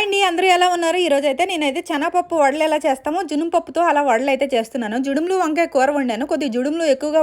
Hi అండి అందరూ ఎలా ఉన్నారు? ఈ రోజు అయితే నేనైతే శనగపప్పు వడలు ఎలా చేస్తామో. జునుం పప్పుతో అలా వడలు అయితే చేస్తున్నాను. జుడుములు వంకాయ కూర వండాను. కొద్దిగా జుడుములు ఎక్కువగా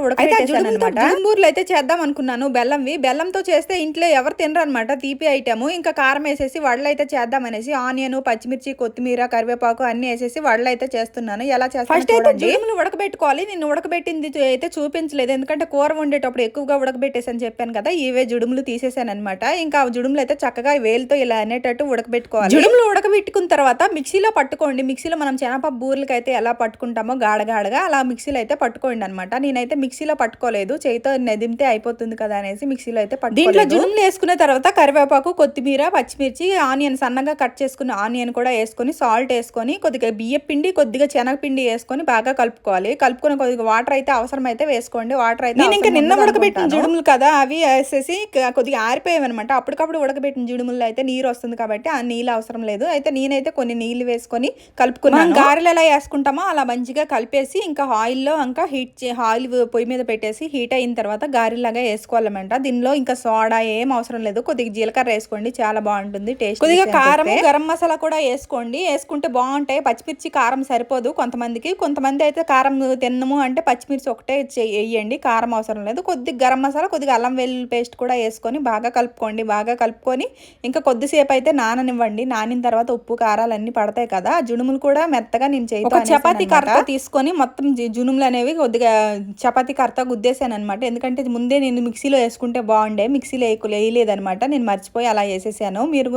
జుడుమూరులు అయితే చేద్దాం అనుకున్నాను బెల్లంవి. బెల్లంతో చేస్తే ఇంట్లో ఎవరు తినరు అనమాట తీపి ఐటమ్. ఇంకా కారం వేసేసి వడలు అయితే చేద్దాం అనేసి ఆనియన్ పచ్చిమిర్చి కొత్తిమీర కరివేపాకు అన్ని వేసేసి వడలు అయితే చేస్తున్నాను. ఎలా చేస్తాను ఫస్ట్ అయితే జుడుములు ఉడకబెట్టుకోవాలి. నేను ఉడకబెట్టింది అయితే చూపించలేదు. ఎందుకంటే కూర వండేటప్పుడు ఎక్కువగా ఉడకబెట్టేసని చెప్పాను కదా ఇవే జుడుములు తీసేసాను అనమాట ఇంకా ఆ జుడుములు అయితే చక్కగా వేలుతో ఇలా అనేటట్టు ఉడకబెట్టుకోవాలి. జుడుములు ఉడకబెట్టుకున్న తర్వాత మిక్సీలో పట్టుకోండి. మిక్సీలో మనం శనగపప్పు బూరెలకి అయితే ఎలా పట్టుకుంటామో గాడగాడగా అలా మిక్సీలో అయితే పట్టుకోండి అనమాట నేనైతే మిక్సీలో పట్టుకోలేదు. చేయితో నెదిమితే అయిపోతుంది కదా అనేసి మిక్సీలో అయితే దీంట్లో జుడుములు వేసుకున్న తర్వాత కరివేపాకు కొత్తిమీర పచ్చిమిర్చి ఆనియన్ సన్నగా కట్ చేసుకున్న ఆనియన్ కూడా వేసుకొని సాల్ట్ వేసుకొని కొద్దిగా బియ్య పిండి కొద్దిగా శనగపిండి వేసుకొని బాగా కలుపుకోవాలి. కలుపుకొని కొద్దిగా వాటర్ అయితే అవసరం అయితే వేసుకోండి. వాటర్ అయితే నేను ఇంకా నిన్న ఉడకబెట్టిన జుడుములు కదా అవి వేసేసి కొద్దిగా ఆరిపోయాయి అనమాట అప్పటికప్పుడు ఉడకబెట్టిన జుడుముల్లో అయితే నీరు వస్తుంది కాబట్టి ఆ నీళ్ళు అవసరం లేదు. అయితే నేనైతే కొన్ని నీళ్ళు వేసుకొని కలుపుకున్నాను. గారెలు ఎలా వేసుకుంటామో అలా మంచిగా కలిపేసి ఇంకా ఆయిల్లో ఇంకా హీట్ ఆయిల్ పొయ్యి మీద పెట్టేసి హీట్ అయిన తర్వాత గారెలాగా వేసుకోవాలన్నమాట. దీనిలో ఇంకా సోడా ఏం అవసరం లేదు. కొద్దిగా జీలకర్ర వేసుకోండి. చాలా బాగుంటుంది టేస్ట్ కొద్దిగా కారం గరం మసాలా కూడా వేసుకోండి. వేసుకుంటే బాగుంటాయి. పచ్చిమిర్చి కారం సరిపోదు కొంతమందికి. కొంతమంది అయితే కారం తిన్నము అంటే పచ్చిమిర్చి ఒకటే వేయండి. కారం అవసరం లేదు. కొద్దిగా గరం మసాలా కొద్దిగా అల్లం వెల్లుల్లి పేస్ట్ కూడా వేసుకొని బాగా కలుపుకోండి. బాగా కలుపుకొని ఇంకా కొద్దిసేపు అయితే నాననివ్వండి. నానిన తర్వాత ఉప్పు కారాలు అన్ని పడతాయి కదా. జునుములు కూడా మెత్తగా నేను చేయి చపాతీ కర్ర తీసుకొని మొత్తం జునుములు అనేవి కొద్దిగా చపాతీ కర్త గుద్దేశాను అనమాట ఎందుకంటే ముందే నేను మిక్సీలో వేసుకుంటే బాగుండే. మిక్సీలో వేయకు- వేయలేదనమాట నేను మర్చిపోయి అలా వేసేసాను. మీరు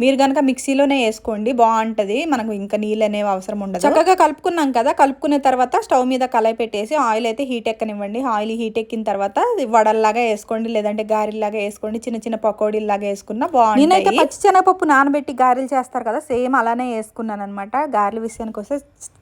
మీరు కనుక మిక్సీలోనే వేసుకోండి. బాగుంటది. మనకు ఇంకా నీళ్ళు అనేవి అవసరం ఉండదు. చక్కగా కలుపుకున్నాం కదా. కలుపుకున్న తర్వాత స్టవ్ మీద కళాయి పెట్టేసి ఆయిల్ అయితే హీట్ ఎక్కనివ్వండి. ఆయిల్ హీట్ ఎక్కిన తర్వాత వడల్లాగా వేసుకోండి. లేదంటే గారెల్లాగా వేసుకోండి. చిన్న చిన్న పకోడీలాగా వేసుకున్నా బాగుంటుంది నేనైతే పచ్చి శనగపప్పు నానబెట్టి గారెలు చేస్తారు కదా సేమ్ అలానే వేసుకున్నాను అనమాట గారెల విషయానికి వస్తే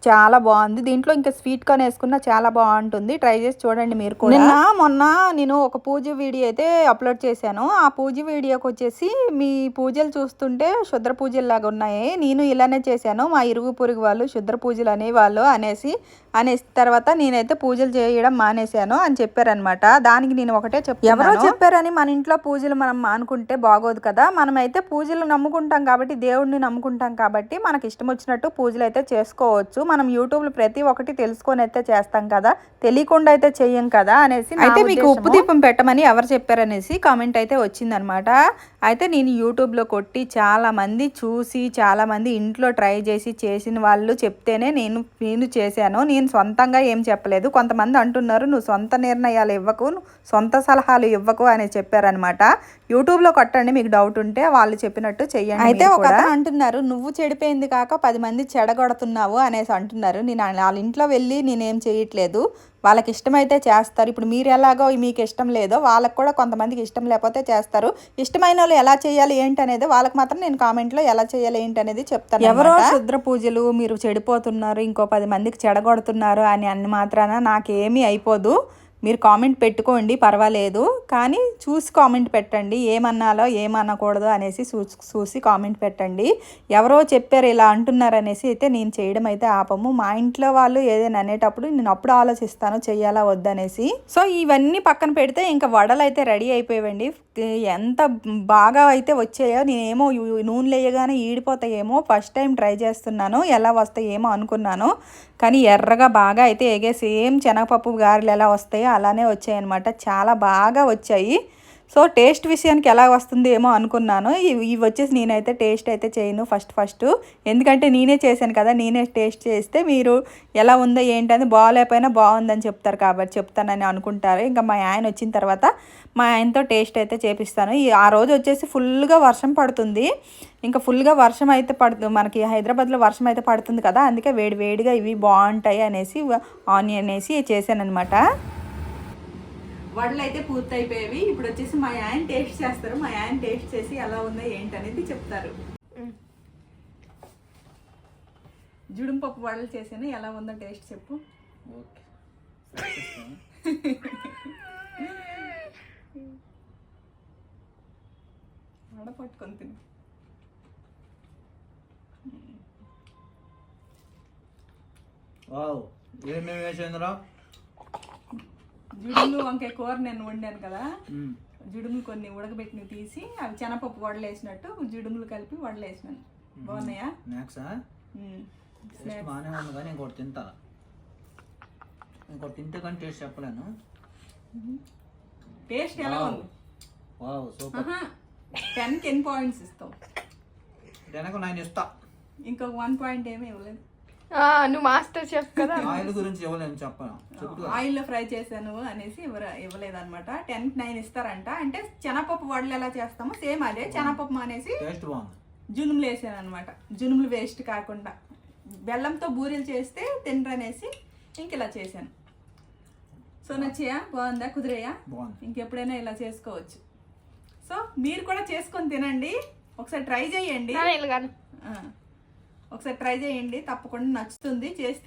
చాలా బాగుంది. దీంట్లో ఇంకా స్వీట్ కార్న్ వేసుకున్నా చాలా బాగుంటుంది. ట్రై చేసి చూడండి మీరు కూడా. నిన్న మొన్న నేను ఒక పూజ వీడియో అయితే అప్లోడ్ చేశాను. ఆ పూజ వీడియోకి వచ్చేసి మీ పూజలు చూస్తుంటే శుద్ర పూజలు లాగా ఉన్నాయి. నేను ఇలానే చేశాను. మా ఇరుగు పొరుగు వాళ్ళు శుద్ర పూజలు అనేవాళ్ళు అనేసి అనేసి తర్వాత నేనైతే పూజలు చేయడం మానేశాను అని చెప్పారనమాట దానికి నేను ఒకటే చెప్తాను ఎవరో చెప్పారని మన ఇంట్లో పూజలు మనం మానుకుంటే బాగోదు కదా. మనమైతే పూజలు నమ్ముకుంటాం కాబట్టి దేవుడిని నమ్ముకుంటాం కాబట్టి మనకి ఇష్టం వచ్చినట్టు పూజలు అయితే చేసుకోవచ్చు. మనం యూట్యూబ్లో ప్రతి ఒక్కటి తెలుసుకొని అయితే చేస్తాం కదా. తెలియకుండా అయితే చెయ్యం కదా అనేసి అయితే మీకు ఉప్పు దీపం పెట్టమని ఎవరు చెప్పారనేసి కామెంట్ అయితే వచ్చిందనమాట అయితే నేను యూట్యూబ్లో కొట్టి చాలా మంది చూసి చాలా మంది ఇంట్లో ట్రై చేసి చేసిన వాళ్ళు చెప్తేనే నేను నేను చేశాను. నేను సొంతంగా ఏం చెప్పలేదు. కొంతమంది అంటున్నారు నువ్వు సొంత నిర్ణయాలు ఇవ్వకు సొంత సలహాలు ఇవ్వకు అని చెప్పారనమాట యూట్యూబ్లో కొట్టండి మీకు డౌట్ ఉంటే వాళ్ళు చెప్పినట్టు చెయ్యండి అయితే ఒక అంటున్నారు నువ్వు చెడిపోయింది కాక పది మంది చెడగొడుతున్నావు అనేసి అంటున్నారు. నేను వాళ్ళ ఇంట్లో వెళ్ళి నేనేం చేయట్లేదు. వాళ్ళకి ఇష్టమైతే చేస్తారు. ఇప్పుడు మీరు ఎలాగో మీకు ఇష్టం లేదో వాళ్ళకి కూడా కొంతమందికి ఇష్టం లేకపోతే చేస్తారు. ఇష్టమైన వాళ్ళు ఎలా చేయాలి ఏంటి అనేది వాళ్ళకి మాత్రం నేను కామెంట్లో ఎలా చేయాలి ఏంటి అనేది చెప్తాను ఎవరో శుద్ర పూజలు మీరు చెడిపోతున్నారు ఇంకో పది మందికి చెడగొడుతున్నారు అని అన్ని మాత్రాన నాకేమీ అయిపోదు. మీరు కామెంట్ పెట్టుకోండి పర్వాలేదు. కానీ చూసి కామెంట్ పెట్టండి ఏమన్నాలో ఏమనకూడదు అనేసి చూసి చూసి కామెంట్ పెట్టండి. ఎవరో చెప్పారు ఇలా అంటున్నారు అనేసి అయితే నేను చేయడం అయితే ఆపము. మా ఇంట్లో వాళ్ళు ఏదైనా అనేటప్పుడు నేను అప్పుడు ఆలోచిస్తాను చెయ్యాలా వద్దనేసి సో ఇవన్నీ పక్కన పెడితే ఇంకా వడలు అయితే రెడీ అయిపోయావండి. ఎంత బాగా అయితే వచ్చాయో నేనేమో నూనె వేయగానే ఈడిపోతాయేమో ఫస్ట్ టైం ట్రై చేస్తున్నాను ఎలా వస్తాయేమో అనుకున్నాను. కానీ ఎర్రగా బాగా అయితే ఎగే సేమ్ శనగపప్పు గారెలు ఎలా వస్తాయో అలానే వచ్చాయి అనమాట చాలా బాగా వచ్చాయి. సో టేస్ట్ విషయానికి ఎలా వస్తుంది ఏమో అనుకున్నాను. ఇవి ఇవి వచ్చేసి నేనైతే టేస్ట్ అయితే చేయను ఫస్ట్ ఫస్ట్. ఎందుకంటే నేనే చేశాను కదా నేనే టేస్ట్ చేస్తే మీరు ఎలా ఉందో ఏంటని బాగాలేకపోయినా బాగుందని చెప్తారు కాబట్టి చెప్తానని అనుకుంటారు. ఇంకా మా ఆయన వచ్చిన తర్వాత మా ఆయనతో టేస్ట్ అయితే చేపిస్తాను. ఈ ఆ రోజు వచ్చేసి ఫుల్గా వర్షం పడుతుంది. ఇంకా ఫుల్గా వర్షం అయితే పడుతుంది మనకి హైదరాబాద్లో వర్షం అయితే పడుతుంది కదా అందుకే వేడి వేడిగా ఇవి బాగుంటాయి అనేసి ఆనియన్ వేసి చేశాను అనమాట వడలు అయితే పూర్తి అయిపోయేవి ఇప్పుడు వచ్చేసి మా ఆయన టేస్ట్ చేస్తారు. మా ఆయన టేస్ట్ చేసి ఎలా ఉందో ఏంటనేది చెప్తారు. జుడుం పప్పు వడలు చేసాను? ఎలా ఉందో టేస్ట్ చెప్పు. ఓకే. వడ పట్టుకొని తిను. వావ్. ఏమేమి వేసేంద్రా జుడుములు వంకాయ కూర నేను వండాను కదా. జుడుములు కొన్ని ఉడకబెట్టినవి తీసి అవి శనపప్పు వడలు వేసినట్టు జుడుములు కలిపి వడలు వేసినాను బాగున్నాయా. టేస్ట్ బాగానే ఉంది కానీ ఇంకోటి తింటా. ఇంకోటి తింటే కానీ టేస్ట్ చెప్పలేను. టేస్ట్ ఎలా ఉంది? Wow super. Ten ten points ఇస్తావు? వెనక నేను ఇస్తా. ఇంకొక వన్ పాయింట్ ఏమీ ఇవ్వలేదు. నువ్వు మాస్టర్ చెఫ్ కదా. ఆయిల్ గురించి ఇవ్వలేను చెప్పను చెప్పు. ఆయిల్లో ఫ్రై చేశాను అనేసి ఇవ్వర ఇవ్వలేదు అనమాట టెన్ నైన్ ఇస్తారంట. అంటే శనగపప్పు వడలు ఎలా చేస్తామో సేమ్ అదే. టేస్ట్ బాగుంది. జునుములు వేసాను అనమాట జునుములు వేస్ట్ కాకుండా. బెల్లంతో బూరెలు చేస్తే తినరనేసి ఇంక ఇలా చేశాను. సో నచ్చయా? బాగుందా? కుదిరయ్యా బాగుంది. ఇంకెప్పుడైనా ఇలా చేసుకోవచ్చు. సో మీరు కూడా చేసుకొని తినండి. ఒకసారి ట్రై చేయండి నాన్న ఇల్లు కాదు ఆ, ఒకసారి ట్రై చేయండి తప్పకుండా నచ్చుతుంది చేసి